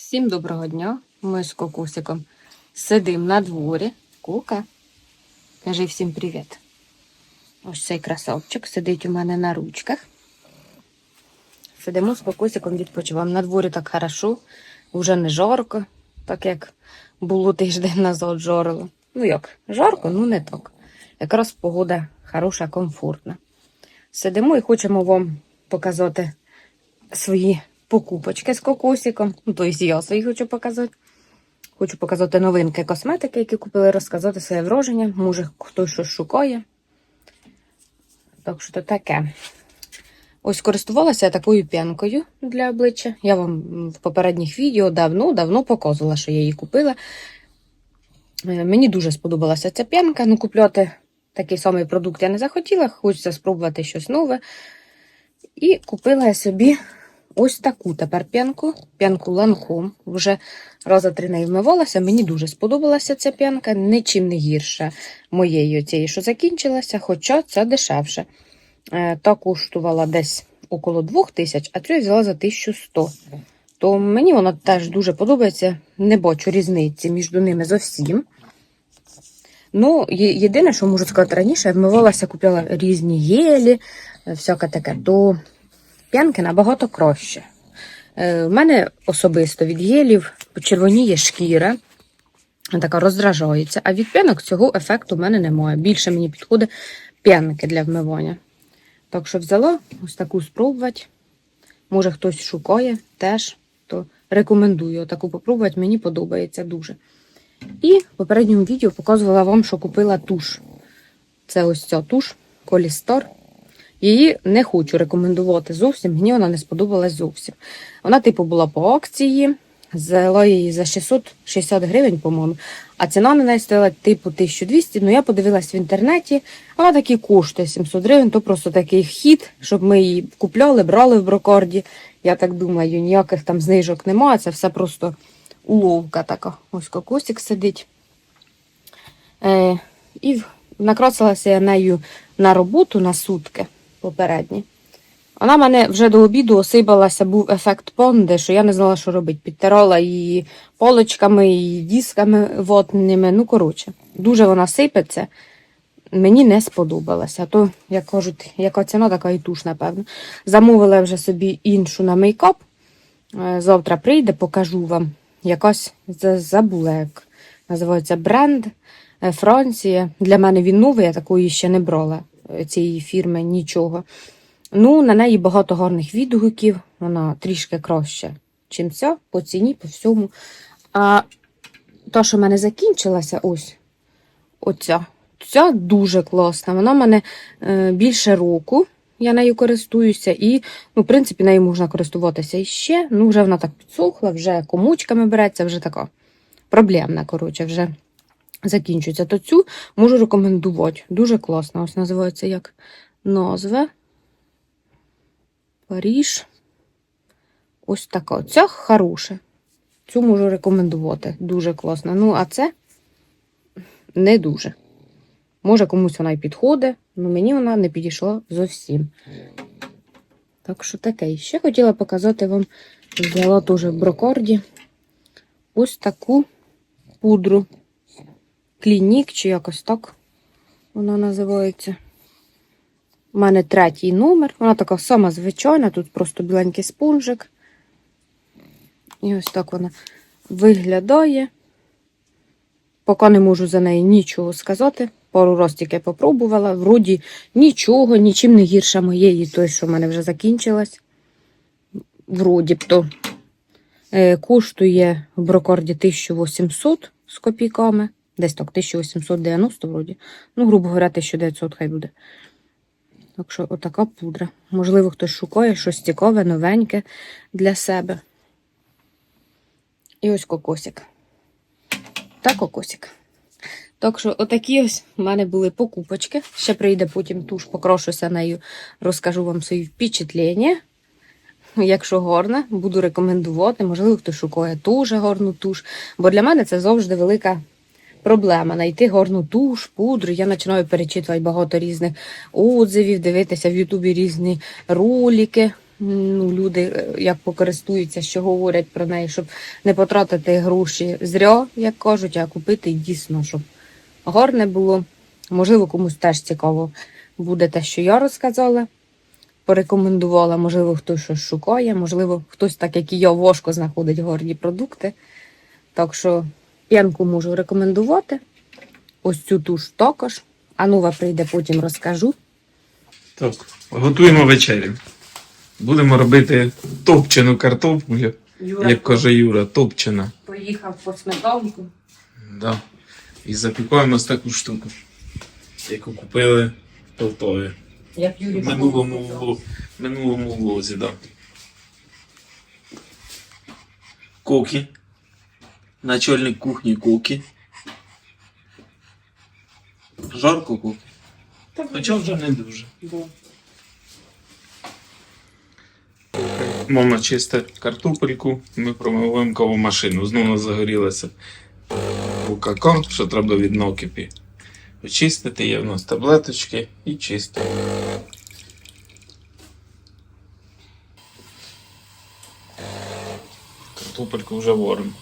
Всім доброго дня. Ми з кокусиком сидимо на дворі. Кука. Кажи всім привіт. Ось цей красавчик сидить у мене на ручках. Сидимо з кокусиком, відпочиваємо. На дворі так хорошо, вже не жарко, так як було тиждень назад жарило. Ну як, жарко, ну не так. Якраз погода хороша, комфортна. Сидимо і хочемо вам показати свої покупочки з кокосиком. Ну, тобто я свої хочу показати. Хочу показати новинки косметики, які купили, розказати своє враження. Може, хтось щось шукає. Так що то таке. Ось користувалася я такою п'янкою для обличчя. Я вам в попередніх відео давно-давно показувала, що я її купила. Е, Мені дуже сподобалася ця п'янка. Ну, купляти такий самий продукт я не захотіла, хочеться спробувати щось нове. І купила я собі ось таку тепер п'янку, п'янку Ланком. Вже раза три нею вмивалася. Мені дуже сподобалася ця п'янка, нічим не гірша моєї цієї, що закінчилася, хоча це дешевше. Е, Та коштувала десь около 2000, а цю я взяла за 1100. То мені вона теж дуже подобається. Не бачу різниці між ними зовсім. Ну, єдине, що можу сказати раніше, я вмивалася, купляла різні єлі, е, всяке таке, то п'янки набагато краще. Е, У мене особисто від гелів почервоніє шкіра, така роздражається, а від п'янок цього ефекту в мене немає. Більше мені підходить п'янки для вмивання. Так що взяла ось таку спробувати. Може, хтось шукає теж, то рекомендую таку попробувати, мені подобається дуже. І в попередньому відео показувала вам, що купила туш. Це ось ця туш Колістор. Її не хочу рекомендувати зовсім, мені вона не сподобалась зовсім. Вона, типу, була по акції, взяла її за 660 гривень, по-моєму, а ціна на неї стояла типу 1200. Ну я подивилась в інтернеті, вона таки коштує 700 гривень, то просто такий хід, щоб ми її купляли, брали в брокорді. Я так думаю, ніяких там знижок немає, це все просто уловка така. Ось кокосик сидить. Е, і накрасилася я нею на роботу на сутки попередні. Вона мене вже до обіду осипалася, був ефект понди, що я не знала, що робити. Підтирала її полочками, і дисками водними. Ну, коротше, дуже вона сипеться. Мені не сподобалася. То, як кажуть, яка ціна, така і туш, напевно. Замовила вже собі іншу на мейкап. Е, Завтра прийде, покажу вам. Якась забула, як називається бренд е, Франція. Для мене він новий, я такої ще не брала цієї фірми нічого. Ну, на неї багато гарних відгуків, вона трішки краще, чим ця, по ціні, по всьому. А та, що в мене закінчилася, ось оця. Ця дуже класна. Вона в мене е, більше року. Я нею користуюся, і, ну, в принципі, нею можна користуватися іще. Ну, вже вона так підсохла, вже комочками береться, вже така проблемна, коротше, вже закінчується. То цю можу рекомендувати. Дуже класна. Ось називається як назва. Паріж. Ось така. Ця хороша. Цю можу рекомендувати. Дуже класна. Ну, а це не дуже. Може, комусь вона й підходить, але мені вона не підійшла зовсім. Так що таке. І Ще хотіла показати вам, взяла теж в брокорді ось таку пудру. Клінік, чи якось так вона називається. У мене третій номер. Вона така сама звичайна, тут просто біленький спонжик. І ось так вона виглядає. Поки не можу за неї нічого сказати. Пару раз тільки попробувала. Вроді нічого, нічим не гірша моєї, той, що в мене вже закінчилась. Вроді б то. Е, коштує в брокорді 1800 з копійками. Десь так, 1890 вроді. Ну, грубо говоря, 1900 хай буде. Так що отака пудра. Можливо, хтось шукає щось цікаве, новеньке для себе. І ось кокосик. Та кокосик. Так що, отакі ось в мене були покупочки. Ще прийде потім туш, покрошуся нею, розкажу вам свої впечатлення. Якщо гарна, буду рекомендувати. Можливо, хтось шукає дуже гарну туш. Бо для мене це завжди велика проблема. Знайти гарну туш, пудру. Я починаю перечитувати багато різних отзивів, дивитися в Ютубі різні ролики. ну, люди е, як покористуються, що говорять про неї, щоб не потратити гроші зря, як кажуть, а купити дійсно, щоб гарне було. Можливо, комусь теж цікаво буде те, що я розказала, порекомендувала. Можливо, хтось щось шукає, можливо, хтось, так як і я, важко знаходить гарні продукти. Так що п'янку можу рекомендувати. Ось цю туш також. А нова прийде, потім розкажу. Так, готуємо вечерю. Будемо робити топчену картоплю, як каже Юра, топчена. поїхав по сметанку. Да. І запікаємо ось таку штуку, яку купили в Полтові. Як Юрій В минулому, вло- минулому влозі, так. Да. Кокі. Начальник кухні Кокі. Жарко Кокі. Хоча вже не дуже. Мама чистить картопельку, ми промиваємо каву машину. Знову загорілася кака, що треба від нокипі. Очистити є в нас таблеточки і чистимо. Картопельку вже варимо.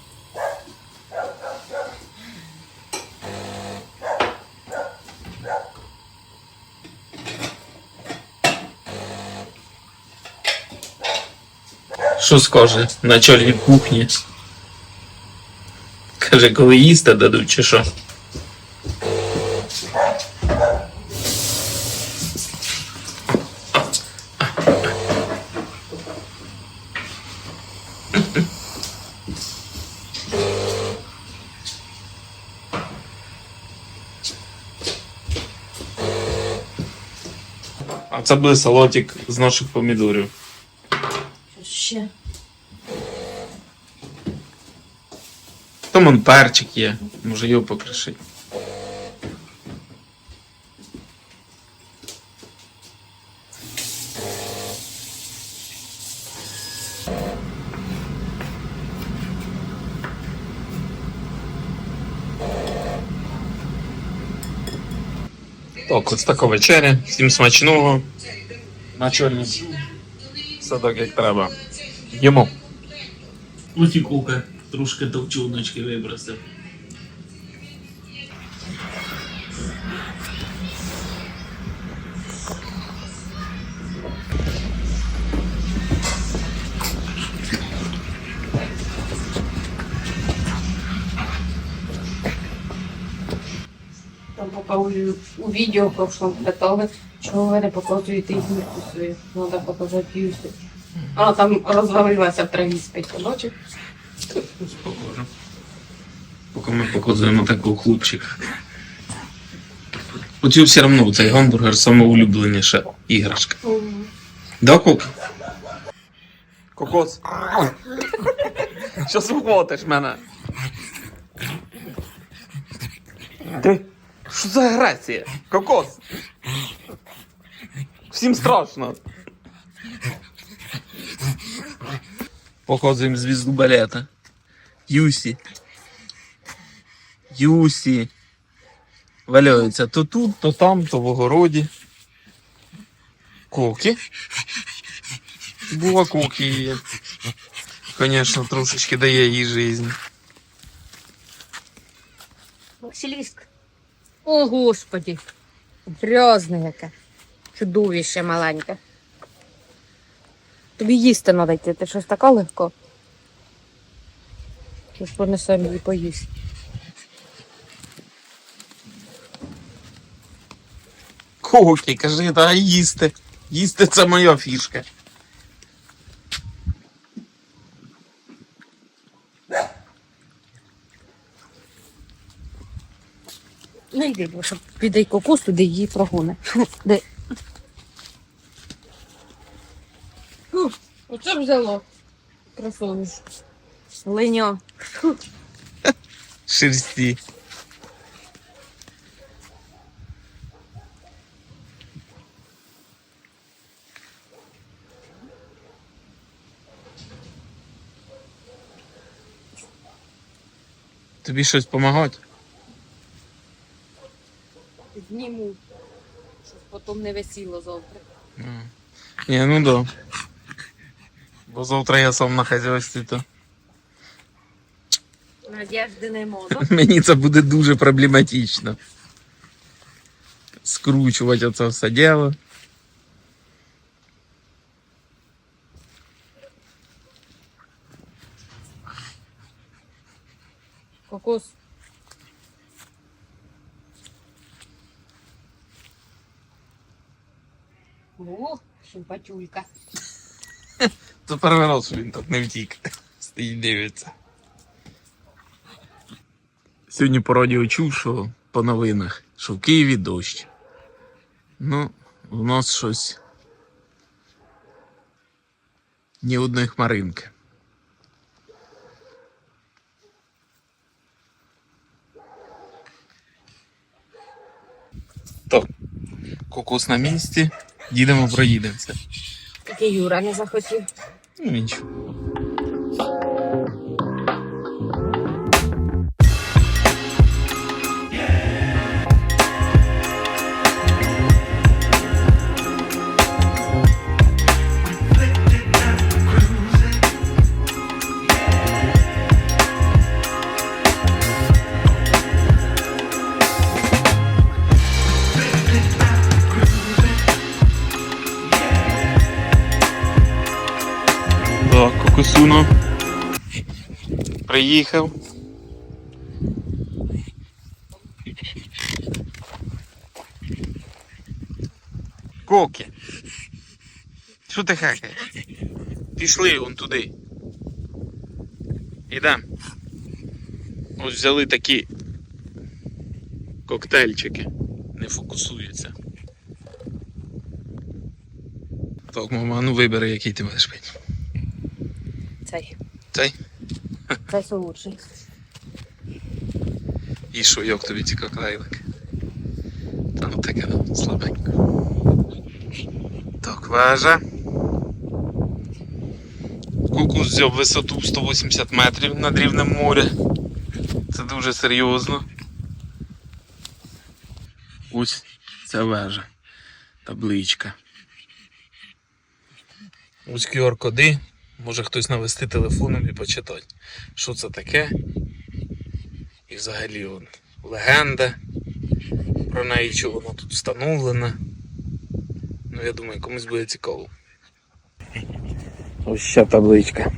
Що скаже начальник кухні? Каже, коли їсти дадуть чи що? А це буде салатик з наших помідорів. Ще. Там он перчик є, може його покришить. Так, ось така вечеря. Всім смачного. Начальник. Все так, як треба. Їмо. Ось і кука трошки товчуночки вибросив. Там показую у відео в прошлом питали, чого ви не показуєте ігрушку свою. Треба показати Юсі. А там розвалилася в траві спить, бачив? Ось покажу. Поки ми показуємо такого хлопчика. Оцю все одно цей гамбургер самоулюбленіша іграшка. Да, Кок? Кокос. Що схватиш мене? Ти? Що за агресія? Кокос. Всім страшно. Показуємо звізду балета. Юсі. Юсі. Валяються то тут, то там, то в огороді. Кокі. Була кокі є. Звісно, трошечки дає їй життя. Василіск. О, господі. Грязне яке. Чудовище маленьке. Тобі їсти треба йти, ти щось така легко. Щось понесемо її поїсти. Кокі, кажи, та їсти. Їсти це моя фішка. Не йди, бо щоб піде кокос, туди її прогоне. Оце взяло. Красовиш. Линя. Шерсті. Тобі щось допомагати? Зніму. Щоб потім не висіло завтра. Ні, ну да. Бо завтра я сам на хазяйстві, то Надежди не можу. мені це буде дуже проблематично. Скручувати оце все діло. Кокос. О, симпатюлька. Перший раз, він так не втік. Стоїть дивиться. Сьогодні по радіо чув, що по новинах, що в Києві дощ. Ну, у нас щось. Ні одної хмаринки. Так, кокос на місці. Їдемо проїдемося. Тільки Юра не захотів. Ну, Так, Приїхав. Кокі. Що ти хакаєш? Пішли вон туди. Ідем. Ось взяли такі коктейльчики. Не фокусуються. Так, мама, ну вибери, який ти будеш пити. Цей. Цей? Цей солодший. І що, як тобі ці коктейлики? Та ну таке слабенько. Так, вежа. Кукус взяв висоту 180 метрів над рівнем моря. Це дуже серйозно. Ось ця вежа. Табличка. Ось QR-коди. Може хтось навести телефоном і почитати, що це таке. І взагалі он, легенда про неї, що вона тут встановлена. Ну, я думаю, комусь буде цікаво. Ось ще табличка.